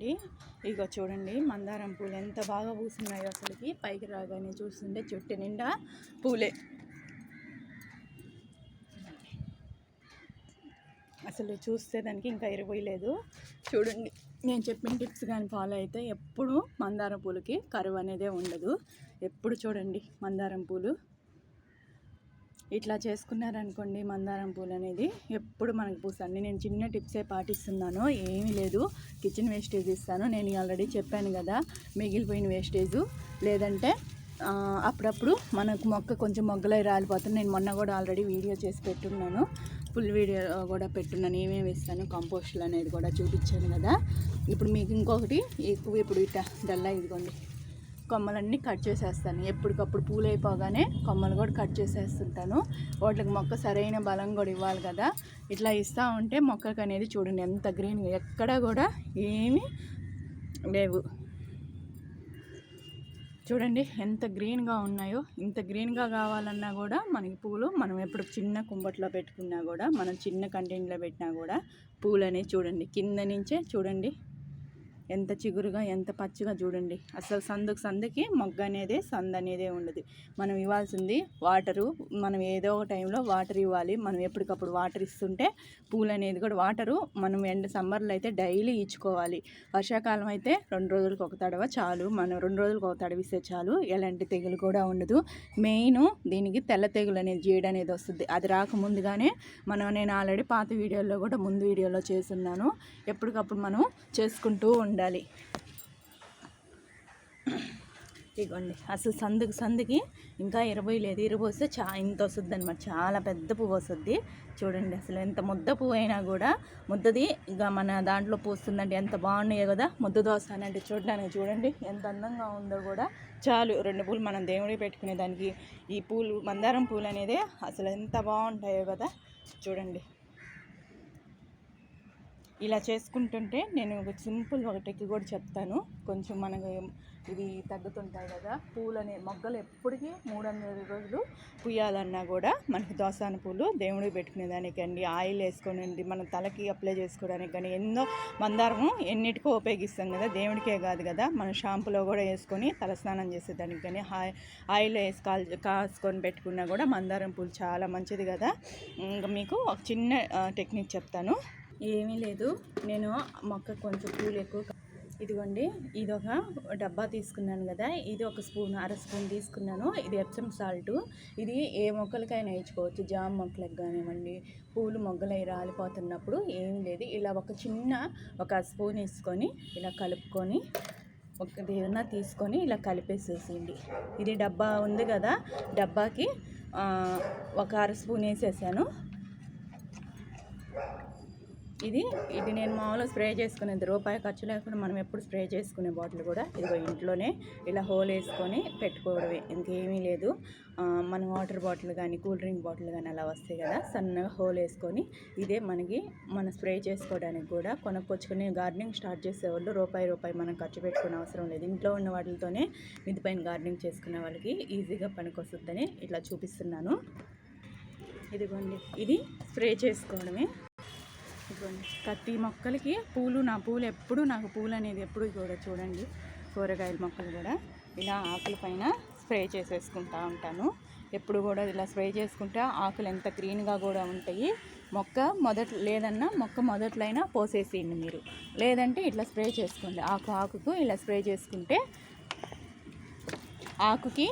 అండి ఇగో చూడండి మందారం పూలు ఎంత బాగా పూస్తున్నాయో అసలుకి. పైకి రాగానే చూస్తుంటే చెట్టు నిండా పూలే. అసలు చూస్తే దానికి ఇంకా ఇరవలేదు చూడండి నేను చెప్పిన టిప్స్ కానీ ఫాలో అయితే ఎప్పుడు మందారం పూలకి కరువు అనేదే ఉండదు. ఎప్పుడు చూడండి మందారం పూలు. ఇట్లా చేసుకున్నారనుకోండి మందారం పూలు అనేది ఎప్పుడు మనకు పూసండి నేను చిన్న టిప్సే పాటిస్తున్నాను ఏమీ లేదు. కిచెన్ వేస్టేజ్ ఇస్తాను. నేను ఆల్రెడీ చెప్పాను కదా మిగిలిపోయిన వేస్టేజ్. లేదంటే అప్పుడప్పుడు మనకు మొక్క కొంచెం మొగ్గలై రాలిపోతుంది నేను మొన్న కూడా ఆల్రెడీ వీడియో చేసి పెట్టున్నాను. ఫుల్ వీడియో కూడా పెట్టున్నాను. ఏమేమి వేస్తాను కంపోస్టులు అనేది కూడా చూపించాను కదా. ఇప్పుడు మీకు ఇంకొకటి ఎక్కువ ఇప్పుడు ఇట్ట డల్లా ఇదిగోండి. కొమ్మలన్నీ కట్ చేసేస్తాను. ఎప్పటికప్పుడు పూలు అయిపోగానే కొమ్మలు కూడా కట్ చేసేస్తుంటాను. వాటికి మొక్క సరైన బలం కూడా ఇవ్వాలి కదా. ఇట్లా ఇస్తూ ఉంటే మొక్కకు అనేది చూడండి ఎంత గ్రీన్ ఎక్కడ కూడా ఏమీ లేవు. చూడండి ఎంత గ్రీన్గా ఉన్నాయో ఇంత గ్రీన్గా కావాలన్నా కూడా మనకి పూలు మనం ఎప్పుడు చిన్న కుంబట్లో పెట్టుకున్నా కూడా మనం చిన్న కంటెంట్లో పెట్టినా కూడా పూలు అనేవి చూడండి. కింద నుంచే చూడండి ఎంత చిగురుగా ఎంత పచ్చిగా చూడండి. అసలు సందుకు సందుకి మొగ్గ అనేది సంద అనేది ఉండదు. మనం ఇవ్వాల్సింది వాటరు. మనం ఏదో ఒక టైంలో వాటర్ ఇవ్వాలి. మనం ఎప్పటికప్పుడు వాటర్ ఇస్తుంటే పూలు అనేది కూడా వాటరు. మనం ఎండ సమ్మర్లో అయితే డైలీ ఇచ్చుకోవాలి. వర్షాకాలం అయితే రెండు రోజులకు ఒక తడవ చాలు. మనం రెండు రోజులకు ఒక తడవ ఇస్తే చాలు. ఎలాంటి తెగులు కూడా ఉండదు. మెయిన్ దీనికి తెల్ల తెగులు అనేది జీడ అనేది వస్తుంది. అది రాకముందుగానే మనం నేను ఆల్రెడీ పాత వీడియోలో కూడా ముందు వీడియోలో చేస్తున్నాను. ఎప్పటికప్పుడు మనం చేసుకుంటూ ఉండాలి. ఇదిగోండి అసలు సందుకు సందుకి ఇంకా ఇరవై లేదు. ఇరవై వస్తే చా ఇంత వస్తుంది అనమాట చాలా పెద్ద పువ్వు వస్తుంది. చూడండి అసలు ఎంత ముద్ద పువ్వు అయినా కూడా ముద్దది ఇంకా మన దాంట్లో పూస్తుందండి. ఎంత బాగున్నాయో కదా ముద్ద దోశ అంటే చూడడానికి చూడండి ఎంత అందంగా ఉందో కూడా చాలు. రెండు పూలు మనం దేవుడికి పెట్టుకునే దానికి ఈ పూలు మందారం పూలు అనేది అసలు ఎంత బాగుంటాయో కదా చూడండి. ఇలా చేసుకుంటుంటే నేను ఒక సింపుల్ ఒక టెక్ కూడా చెప్తాను. కొంచెం మనకు ఇది తగ్గుతుంటాయి కదా పూలు అనే మొగ్గలు ఎప్పటికీ మూడు వందల రోజులు పుయ్యాలన్నా కూడా మనకి దోసాన పూలు దేవుడికి పెట్టుకునేదానికండి. ఆయిల్ వేసుకోనండి మన తలకి అప్లై చేసుకోవడానికి కానీ ఎన్నో మందారము ఎన్నిటికో ఉపయోగిస్తాం కదా దేవుడికే కాదు కదా. మన షాంపూలో కూడా వేసుకొని తలస్నానం చేసేదానికి కానీ ఆయిల్ వేసి కాల్ కాసుకొని పెట్టుకున్నా కూడా మందారం పూలు చాలా మంచిది కదా. ఇంకా మీకు ఒక చిన్న టెక్నిక్ చెప్తాను. ఏమీ లేదు. నేను మొక్క కొంచెం పూలు ఎక్కువ ఇదిగోండి ఇది ఒక డబ్బా తీసుకున్నాను కదా ఇది ఒక స్పూన్ అర స్పూన్ తీసుకున్నాను. ఇది ఎప్సమ్ సాల్ట్. ఇది ఏ మొక్కలకైనా వేయించుకోవచ్చు. జామ మొక్కలకు కానివ్వండి పూలు మొగ్గలై రాలిపోతున్నప్పుడు ఏమీ లేదు. ఇలా ఒక చిన్న ఒక స్పూన్ వేసుకొని ఇలా కలుపుకొని ఒక ఏదైనా తీసుకొని ఇలా కలిపేసేసేయండి. ఇది డబ్బా ఉంది కదా డబ్బాకి ఒక అర స్పూన్ వేసేసాను. ఇది ఇది నేను మామూలుగా స్ప్రే చేసుకునేది రూపాయి ఖర్చు లేకుండా మనం ఎప్పుడు స్ప్రే చేసుకునే బాటిల్ కూడా ఇదిగో ఇంట్లోనే ఇలా హోల్ వేసుకొని పెట్టుకోవడమే ఇంకేమీ లేదు. మన వాటర్ బాటిల్ కానీ కూల్ డ్రింక్ బాటిల్ కానీ అలా వస్తాయి కదా సన్నగా హోల్ వేసుకొని ఇదే మనకి మన స్ప్రే చేసుకోవడానికి కూడా కొనుక్కొచ్చుకుని గార్డెనింగ్ స్టార్ట్ చేసేవాళ్ళు రూపాయి రూపాయి మనం ఖర్చు పెట్టుకునే అవసరం లేదు. ఇంట్లో ఉన్న వాటితోనే మిదిపైన గార్డెనింగ్ చేసుకునే వాళ్ళకి ఈజీగా పనికొస్తుందని ఇట్లా చూపిస్తున్నాను. ఇదిగోండి ఇది స్ప్రే చేసుకోవడమే. ప్రతి మొక్కలకి పూలు నా పూలు ఎప్పుడు నాకు పూలు అనేది ఎప్పుడు కూడా చూడండి. కూరగాయల మొక్కలు కూడా ఇలా ఆకుల పైన స్ప్రే చేసేసుకుంటా ఉంటాను. ఎప్పుడు కూడా ఇలా స్ప్రే చేసుకుంటే ఆకులు ఎంత గ్రీన్గా కూడా ఉంటాయి. మొక్క మొదట లేదన్నా మొక్క మొదట్లో అయినా పోసేసేయండి మీరు. లేదంటే ఇట్లా స్ప్రే చేసుకోండి. ఆకు ఆకుకు ఇలా స్ప్రే చేసుకుంటే ఆకుకి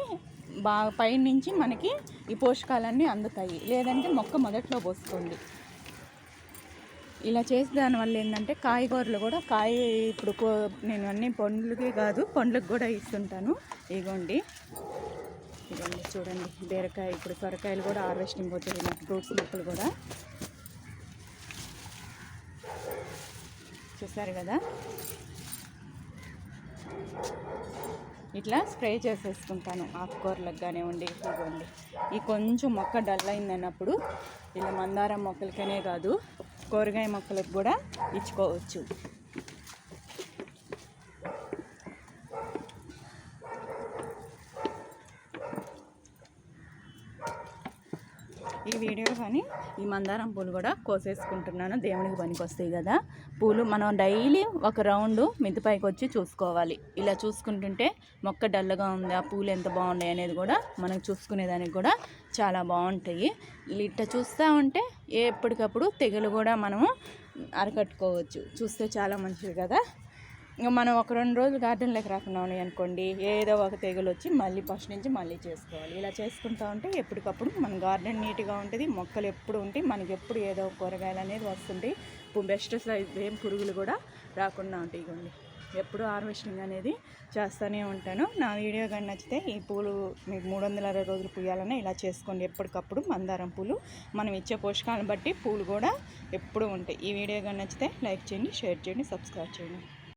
బాగా పైనుంచి మనకి ఈ పోషకాలన్నీ అందుతాయి. లేదంటే మొక్క మొదట్లో పోసుకోండి. ఇలా చేసే దానివల్ల ఏంటంటే కాయగూరలు కూడా కాయ ఇప్పుడు కో- నేను అన్ని పండ్లకే కాదు పండ్లకు కూడా ఇస్తుంటాను. ఇగోండి. ఇగోండి చూడండి బీరకాయ ఇప్పుడు సొరకాయలు కూడా హార్వెస్టింగ్ పోతుంది నాకు ఫ్రూట్స్ మొక్కలు కూడా. చూసారు కదా? ఇట్లా స్ప్రే చేసేసుకుంటాను ఆకుకూరలకు కానివ్వండి ఇవ్వండి ఈ కొంచెం మొక్క డల్ అయిందన్నప్పుడు ఇలా మందారం మొక్కలకనే కాదు కూరగాయ మొక్కలకు కూడా ఇచ్చుకోవచ్చు. ఈ వీడియో కానీ ఈ మందారం పూలు కూడా కోసేసుకుంటున్నాను. దేవునికి పనికి వస్తాయి కదా. పూలు మనం డైలీ ఒక రౌండ్ మిద్దపైకి వచ్చి చూసుకోవాలి. ఇలా చూసుకుంటుంటే మొక్క డల్గా ఉంది. ఆ పూలు ఎంత బాగున్నాయి అనేది కూడా మనం చూసుకునేదానికి కూడా చాలా బాగుంటాయి. ఇట్లా చూస్తూ ఉంటే ఎప్పటికప్పుడు తెగులు కూడా మనము అరకట్టుకోవచ్చు. చూస్తే చాలా మంచిది కదా. ఇంకా మనం ఒక రెండు రోజులు గార్డెన్లోకి రాకుండా ఉన్నాయి అనుకోండి ఏదో ఒక తెగులు వచ్చి మళ్ళీ ఫస్ట్ నుంచి మళ్ళీ చేసుకోవాలి. ఇలా చేసుకుంటూ ఉంటే ఎప్పటికప్పుడు మన గార్డెన్ నీట్గా ఉంటుంది మొక్కలు ఎప్పుడు ఉంటాయి మనకి ఎప్పుడు ఏదో కూరగాయలు అనేది వస్తుంటాయి. బెస్ట్ సైజ్ ఏం పురుగులు కూడా రాకుండా ఉంటాయి ఇవ్వండి ఎప్పుడు హార్వెస్టింగ్ అనేది చేస్తూనే ఉంటాను. నా వీడియో కానీ నచ్చితే ఈ పూలు మీకు మూడు వందల అరవై రోజులు పూయాలన్నా ఇలా చేసుకోండి. ఎప్పటికప్పుడు మందారం పూలు మనం ఇచ్చే పోషకాలను బట్టి పూలు కూడా ఎప్పుడూ ఉంటాయి. ఈ వీడియో కానీ నచ్చితే లైక్ చేయండి షేర్ చేయండి సబ్స్క్రైబ్ చేయండి.